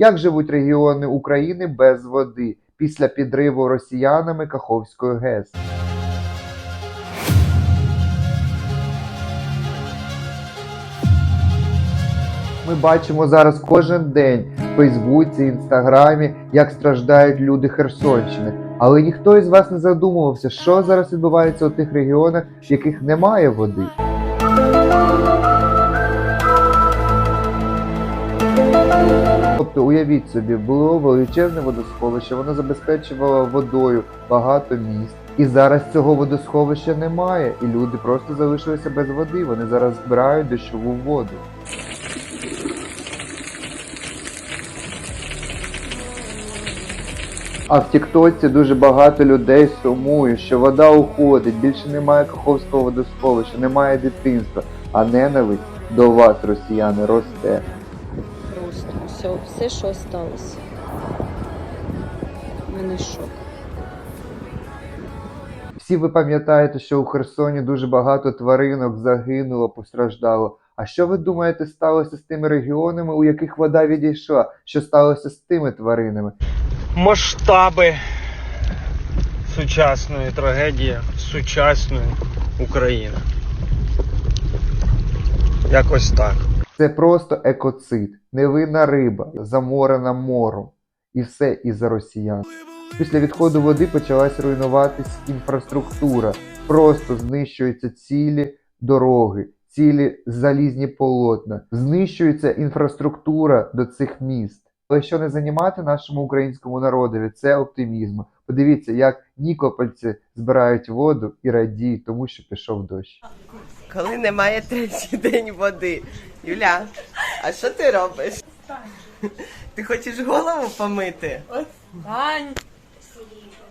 Як живуть регіони України без води після підриву росіянами Каховської ГЕС? Ми бачимо зараз кожен день в Фейсбуці, Інстаграмі, як страждають люди Херсонщини. Але ніхто із вас не задумувався, що зараз відбувається у тих регіонах, в яких немає води. Тобто, уявіть собі, було величезне водосховище, воно забезпечувало водою багато міст. І зараз цього водосховища немає, і люди просто залишилися без води. Вони зараз збирають дощову воду. А в Тіктоці дуже багато людей сумує, що вода уходить, більше немає Каховського водосховища, немає дитинства, а ненависть до вас, росіяни, росте. Все, все, що сталося. У мене шок. Всі ви пам'ятаєте, що у Херсоні дуже багато тваринок загинуло, постраждало. А що ви думаєте сталося з тими регіонами, у яких вода відійшла? Що сталося з тими тваринами? масштаби сучасної трагедії сучасної України. Якось так. Це просто екоцид, невинна риба, заморена мором. І все із-за росіян. Після відходу води почалась руйнуватись інфраструктура. Просто знищуються цілі дороги, цілі залізні полотна, знищується інфраструктура до цих міст. Але що не займати нашому українському народові, це оптимізм. Подивіться, як нікопольці збирають воду і радіють, тому що пішов дощ. Коли немає третій день води. Юля, а що ти робиш? Ти хочеш голову помити? Встань!